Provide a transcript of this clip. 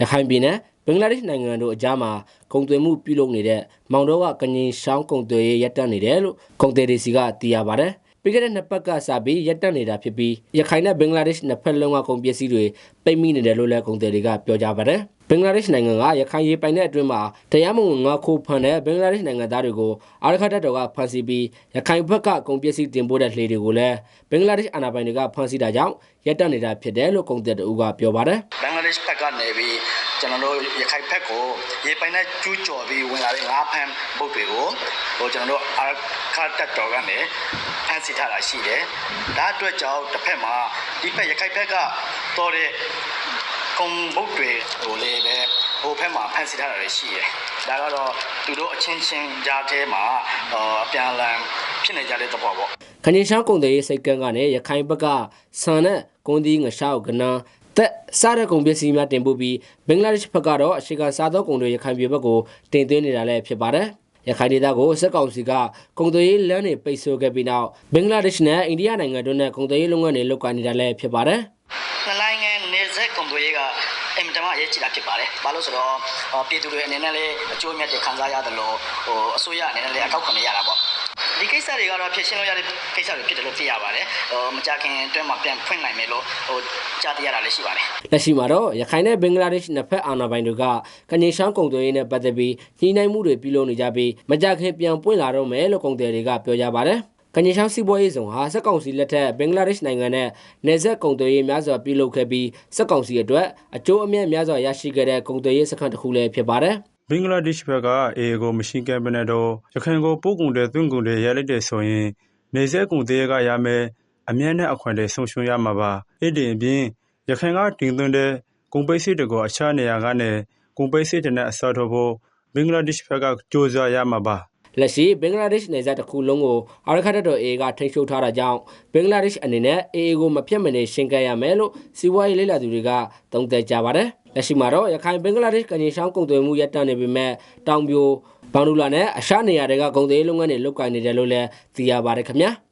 ရခိုင်ပြည်နယ်ဘင်္ဂလားဒေ့ရှ်နိုင်ငံတို့အကြားမှာကုန်သွယ်မှုပြုလုပ်နေတဲ့မောင်တော်ကကငင်ရှောင်းကုန်သွယ်ရေးရပ်တန့်နေတယ်လို့ကုန်သည်တွေစီကသိရပါတယ်ပြီးခဲ့တဲ့နှစ်ပတ်ကစပြီးရပ်တန့်နေတာဖြစ်ပြီးရခိုင်နဲ့ဘင်္ဂလားဒေ့ရှ်နှစ်ဖက်လုံးကကုန်ပစ္စည်းတွေပိတ်မိနေတယ်လို့လည်းကုန်သည်တွေကပြောကြပါတယ်ဘင်္ဂလားဒေ့ရှ်နိုင်ငံကရခိုင်ရေပိုင်တဲ့အတွင်းမှာတရားမဝင်ငါခိုးဖမ်းတဲ့ဘင်္ဂလားဒေ့ရှ်နိုင်ငံသားတွေကိုအာရခတ်တပ်တော်ကဖမ်းဆီးပြီးရခိုင်ဘက်ကကုန်ပစ္စည်းတင်ပို့တဲ့လှေတွေကိုလည်းဘင်္ဂလားဒေ့ရှ်အာဏာပိုင်တွေကဖမ်းဆီးတာကြောင့်ရပ်တန့်နေတာဖြစ်တယ်လို့ကုန်သည်တို့ကပြောပါတယ် ဘင်္ဂလားဒေ့ရှ်ဘက်ကနေပြီးကျွန်တော်တို့ရခိုင်ဘက်ကိုရေပိုင်နဲ့ကျူးကျော်ပြီးဝင်လာတဲ့ငါးဖမ်းဘုတ်တွေကိုဟိုကျွန်တော်တို့အာခါတက်တော်ကနေဖမ်းဆီးထားတာရှိတယ်။ဒါအတွက်ကြောင့်တစ်ဖက်မှာဒီဘက်ရခိုင်ဘက်ကတော်တဲ့ကုံဘုတ်တွေဟိုလေးပဲဟိုဘက်မှာဖမ်းဆီးထားတာတွေရှိတယ်။ဒါကတော့သူတို့အချင်းချင်းကြားထဲမှာဟိုအပြန်အလှန်ဖြစ်နေကြတဲ့သဘောပေါ့ခရင်ရှောင်းကုန်တဲ့စိတ်ကန်းကနေရခိုင်ဘက်ကဆန်နဲ့ကွန်ဒီငရှားကိုကနန်း သက်စားတဲ့ကုန်ပစ္စည်းများတင်ပို့ပြီးဘင်္ဂလားဒေ့ရှ်ဘက်ကတော့အရှိကစားသောကုန်တွေရခိုင်ပြည်ဘက်ကိုတင်သွင်းနေတာလည်းဖြစ်ပါတယ်ရခိုင်ဒေသကိုစက်ကောင်စီကကုန်သွယ်ရေးလမ်းတွေပိတ်ဆို့ခဲ့ပြီးနောက်ဘင်္ဂလားဒေ့ရှ်နဲ့အိန္ဒိယနိုင်ငံတို့နဲ့ကုန်သွယ်ရေးလုပ်ငန်းတွေလုပ်ကိုင်နေတာလည်းဖြစ်ပါတယ်နှစ်နိုင်ငံနေဆက်ကွန်ပျူတာကအင်မတန်မှအရေးကြီးတာဖြစ်ပါတယ်။ဘာလို့ဆိုတော့ဟောပြည်သူတွေအနေနဲ့လည်းအကျိုးအမြတ်တွေခံစားရတယ်လို့ဟိုအစိုးရအနေနဲ့လည်းအကောက်ခွန်ရတာပေါ့။ ဒီကိစ္စတွေကတော့ဖြစ်ရှင်းလို့ရတဲ့ကိစ္စတွေဖြစ်တယ်လို့သိရပါတယ်။ဟိုမကြခင်အတွင်းမှာပြန်ဖွင့်နိုင်မယ်လို့ဟိုကြားသိရတာလည်းရှိပါတယ်။လက်ရှိမှာတော့ရခိုင်နဲ့ဘင်္ဂလားဒေ့ရှ်နှစ်ဖက်အာဏာပိုင်တွေကကငင်ရှောင်းကုန်သွယ်ရေးနဲ့ပတ်သက်ပြီးညှိနှိုင်းမှုတွေပြုလုပ်နေကြပြီးမကြခင်ပြန်ပွင့်လာတော့မယ်လို့ကုန်သည်တွေကပြောကြပါတယ်။ကငင်ရှောင်းစီးပွားရေးဆောင်ဟာစက်ကောင်စီလက်ထက်ဘင်္ဂလားဒေ့ရှ်နိုင်ငံနဲ့နယ်စပ်ကုန်သွယ်ရေးများစွာပြုလုပ်ခဲ့ပြီးစက်ကောင်စီအတွက်အကျိုးအမြတ်များစွာရရှိခဲ့တဲ့ကုန်သွယ်ရေးစခန်းတစ်ခုလည်းဖြစ်ပါတယ်။ ဘင်္ဂလားဒေ့ရှ်ဘက်ကအေကို မရှိကဲပနဲ့တော့ရခိုင်ကို ပို့ကုန်တဲ့သွင်းကုန်တွေရလိုက်တဲ့ဆိုရင်နေဆက်ကုန်တွေကရမယ်အမြတ်နဲ့ အခွင့်တွေ ဆုံးရှုံးရမှာပါ အဲ့ဒီအပြင် ရခိုင်ကတင်သွင်းတဲ့ ကုန်ပိတ်စစ်တွေကို အခြားနေရာကနေ ကုန်ပိတ်စစ်တွေနဲ့ အစားထိုးဖို့ ဘင်္ဂလားဒေ့ရှ်ဘက်က ကြိုးစားရမှာပါ လက်ရှိ ဘင်္ဂလားဒေ့ရှ်နယ်စပ်တစ်ခုလုံးကို အာရခတ်တပ်တော် AA က ထိန်းချုပ်ထားတာကြောင့် ဘင်္ဂလားဒေ့ရှ်အနေနဲ့ AA ကို မဖြစ်မနေရှင်းကပ်ရမယ်လို့ စီးပွားရေးလေ့လာသူတွေက သုံးသပ်ကြပါတယ်။ လက်ရှိမှာတော့ရခိုင်ဘင်္ဂလားဒေ့ရှ်ကညင်ရှောင်းကုန်သွယ်မှုရပ်တန့်နေပေမဲ့တောင်ပြိုဘောင်ဒူလာနဲ့အရှားနေရာတွေကကုန်သွယ်ရေးလုပ်ငန်းတွေလုပ်ကိုင်နေတယ်လို့လည်းသိရပါတယ်ခင်ဗျာ။